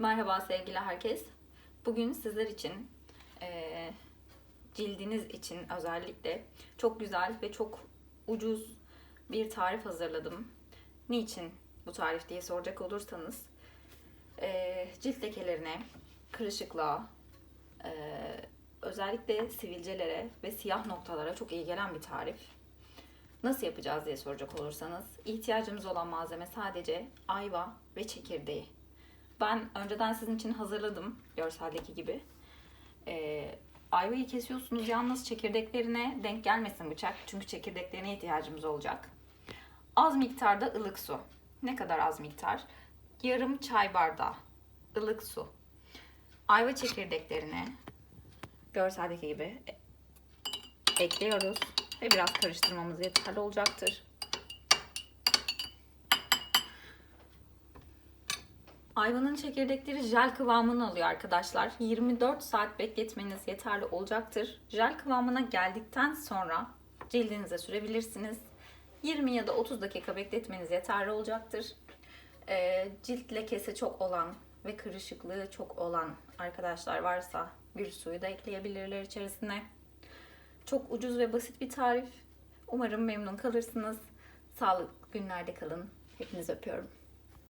Merhaba sevgili herkes. Bugün sizler için eee, cildiniz için özellikle çok güzel ve çok ucuz bir tarif hazırladım. Niçin bu tarif diye soracak olursanız eee, cilt lekelerine, kırışıklığa, eee, özellikle sivilcelere ve siyah noktalara çok iyi gelen bir tarif. Nasıl yapacağız diye soracak olursanız ihtiyacımız olan malzeme sadece ayva ve çekirdeği. Ben önceden sizin için hazırladım görseldeki gibi. Ee, ayvayı kesiyorsunuz yalnız çekirdeklerine denk gelmesin bıçak. Çünkü çekirdeklerine ihtiyacımız olacak. Az miktarda ılık su. Ne kadar az miktar? Yarım çay bardağı ılık su. Ayva çekirdeklerini görseldeki gibi ekliyoruz ve biraz karıştırmamız yeterli olacaktır. Ayvanın çekirdekleri jel kıvamını alıyor arkadaşlar. 24 saat bekletmeniz yeterli olacaktır. Jel kıvamına geldikten sonra cildinize sürebilirsiniz. 20 ya da 30 dakika bekletmeniz yeterli olacaktır. Ee, cilt lekesi çok olan ve kırışıklığı çok olan arkadaşlar varsa gül suyu da ekleyebilirler içerisine. Çok ucuz ve basit bir tarif. Umarım memnun kalırsınız. Sağlıklı günlerde kalın. Hepinizi öpüyorum.